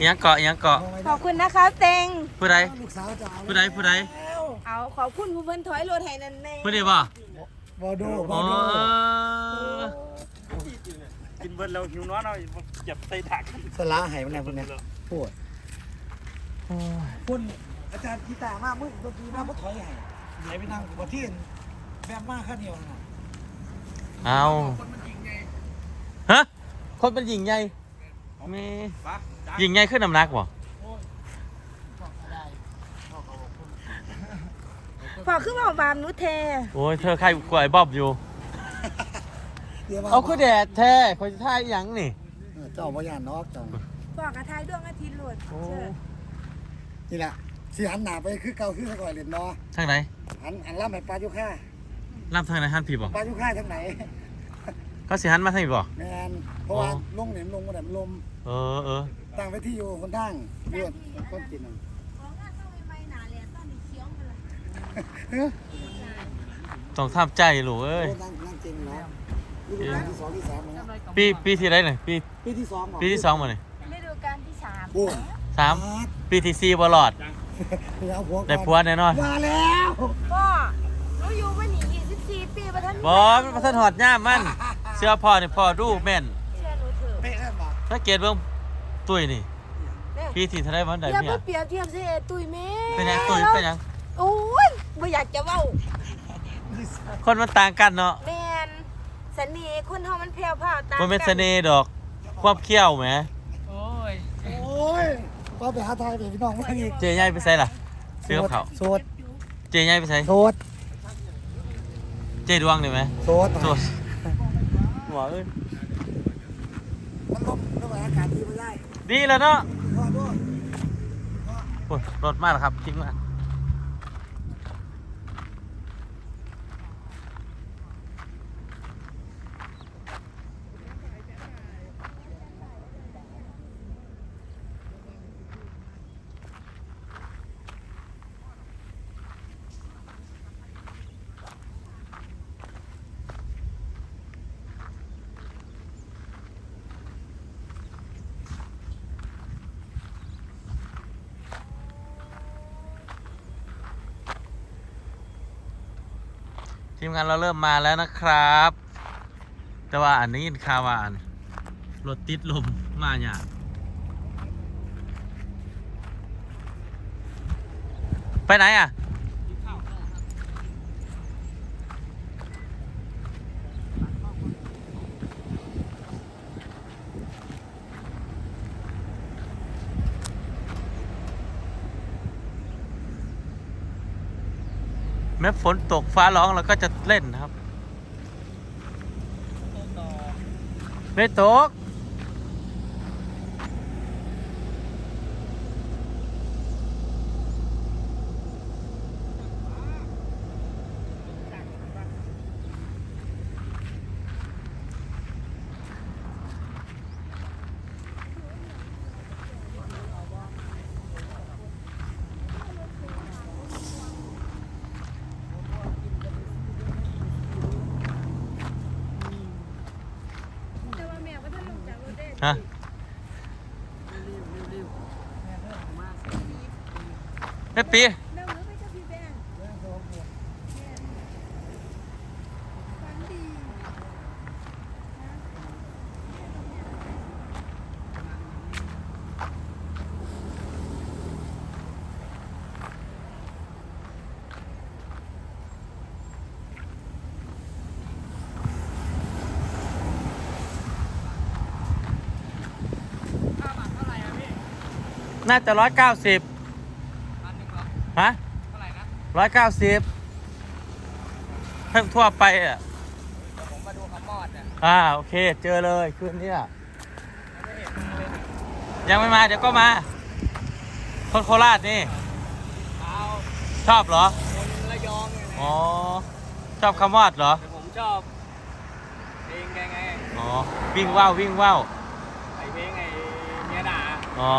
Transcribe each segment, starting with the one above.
อิหยังเกาะอิหยังเกาะขอบคุณนะคะเต็งผู้ใดลูกสาวจะเอาผู้ใดผู้ใดเอาขอบคุณผู้เพิ่นถอยรถให้นั่นแน่ผู้นี้บ่บอโดบอ๋ออโดกินเบิร์ดเราหิวน้อยเราเจ็บใส่ถักสลาใหายมันแน่พวกนี้พูดคุณอาจารย์กีตาร์มากมึงดนตรีมากมึงถอยใหายไหนไปนั่งบนที่แบบมากข้าเดียวนะเอาฮะคนเป็นหญิงใหญ่มีปะ หญิงใหญ่ขึ้นน้ำหนักบ่ฝากขึ้นมาบามหนุเทโอ้ยเธอใครกว่าไอ้บ๊อบอยู่ เดี๋ยวว่าเอาคือแดดแท้คนจะท่ายหยังนี่ เออเจ้าพยานนอกจังฝากกระทายดวงอาทิตย์โหลดเชิญนี่แหละสีหันหนาไปคือเก่าคือแต่ก่อนเรียนนอทางไหนหันหันล่ำไปปลายุค่าล่ำทางไหนฮันผีบ่ปลายุค่าทางไหนเขาสิหันมาทางนี้บ่ แมนเพราะว่าลงเหนียมลงมาแต่มันลมเออเออ ตั้งไว้ที่อยู่คนทางเลือดต้นกินอะของงานเข้าใหม่ๆหนาแหลมตอนนี้เคี้ยวมาละเฮ้ยต้องทำใจลูกเอ้ย นั่งนั่งเก่งเนาะนี่เป็นปีที่สองที่สามแล้วนะปีปีที่ไรหน่อยปีปีที่สองเหรอปีที่สองมาหน่อยฤดูกาลที่สามโอ้สามปีที่สี่บอลอด เอาผัวก่อนได้ผัวแน่นอนมาแล้วพ่อหนูอยู่มาหนี24ปีประทันบอมันพัฒนหอดย่ามมัน เสื้อพ่อนี่พ่อดูแม่นเชื่อหนูเถอะ เป๊ะแล้วบอกถ้าเกตเบิ่ง ตุ้ยนี่เนี่ยปีที่เท่าไรมันได้อย่าเมียมาเปรียบเทียบสิเอตุยแม่เป็นหยังตุ้ยเป็นหยังโอ้ยไม่อยากจะเว้าคนมันต่างกันเนาะแมนเสน่ห์คนเฮามันแผ่วพราวตามมันเป็นเสน่ห์ดอก ความเขี้ยวแหมโอ้ยก็ไปหาทายไปพี่น้องมาอีกเจใหญ่ไปใส่ล่ะซื้อกับเขาวโสดเจใหญ่ไปใส่โสดเจดวงนี่ไหมโสดโสดหัวเอ้ยมันลมระหว่างอากาศดีไม่ได้ ดีแล้วเนาะโอ้ยรถมากแล้วครับทิ้งมา ทีมงานเราเริ่มมาแล้วนะครับ แต่ว่าอันนี้ยินข่าวว่านรถติดลมมาเนี่ยไปไหนอะ แม้ฝนตกฟ้าร้องเราก็จะเล่นนะครับ ไม่ตก แต่ว่าแม่ว่าท่านลงจากรถได้ ฮะแม่ปีนั่งรถไปกับพี่แบงค์ฝันดี น่าจะร้อยเก้าสิบฮะร้อยเก้าสิบเพิ่งทั่วไปอะผมมาดูคำมอดเนี่ยอ่าโอเค เจอเลยคืนนี้อะยังไม่มาเดี๋ยวก็มา คนโคราชนี่เอาชอบเหรอคนระยองเนี่ยนะอ๋อชอบคำวาดเหรอแต่ผมชอบเพลงแกไงอ๋อวิ่งว่าววิ่งว่าวไอเพลงไอเมียด่าอ๋อ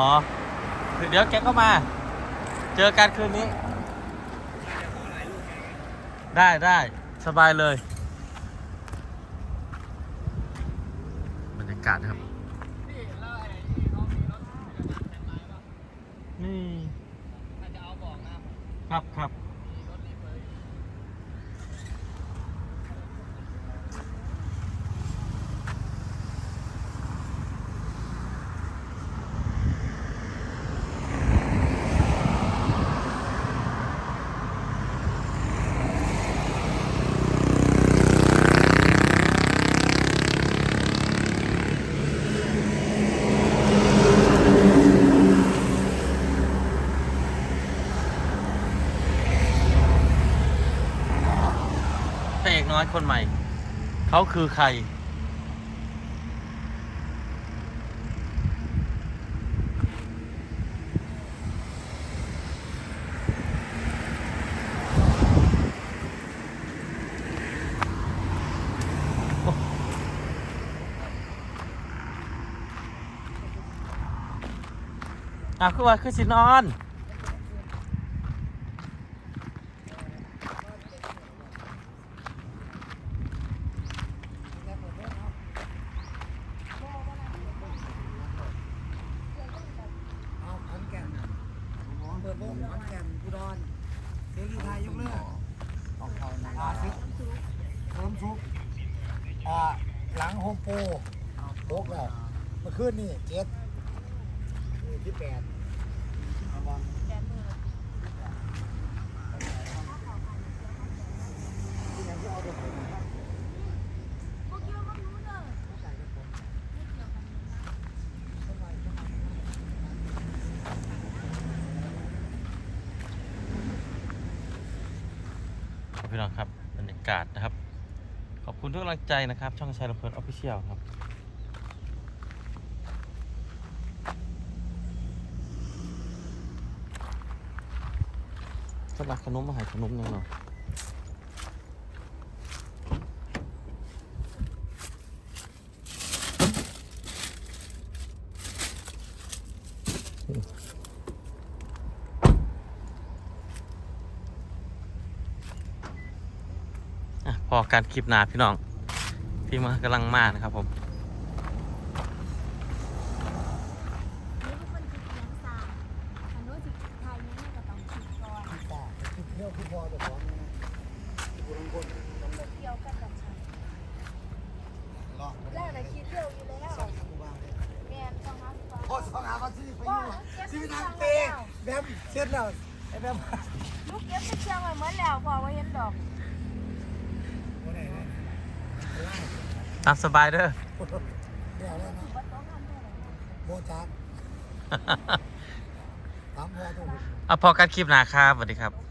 เดี๋ยวแกก็มา เจอกันคืนนี้ ได้ได้สบายเลย บรรยากาศครับ นี่จะเอาบอกนะครับครับ น้อยคนใหม่ เขาคือใคร อะคือว่าคือสินอน เอาขอนแก่นเปิดวงขอนแก่นอุดรเสียงกีไทยยก เลิกของเขาอ่าซิเพิ่มซุปอ่าหลังโฮมโปรโบกแล้วเมื่อคืนนี่เจ็ดที่แปดเอาบอลที่ยังที่เอาเดี๋ยวผมนะครับ พวกเยอะมากรู้เนอะ ครับ พี่น้องครับบรรยากาศนะครับ ขอบคุณทุกกำลังใจนะครับ ช่องชายลำเพลินออฟฟิเชียลครับสลักขนมมาหายขนมยังเนาะอ่ อการคลิปหนาพี่น้องพี่มากำลังมานะครับผมเสามอันนู้นสิไทยนี่ก็ต้องคิดก่อนพี่ป่ามาซื้อไปอยู่ซื้อนางเตะแบบเสร็จแล้วไอ้แบมลูกเก็บไปเชียงใหม่เหมือนแล้วพอว่าเห็นดอก โอ้ไหนเนี่ยไล่ตามสบายเด้อเดี๋ยวแล้วนะวัดต้องทำเท่าไหร่นะโบจักถามพอตรงอะพอการคลิปหนาครับสวัสดีครับ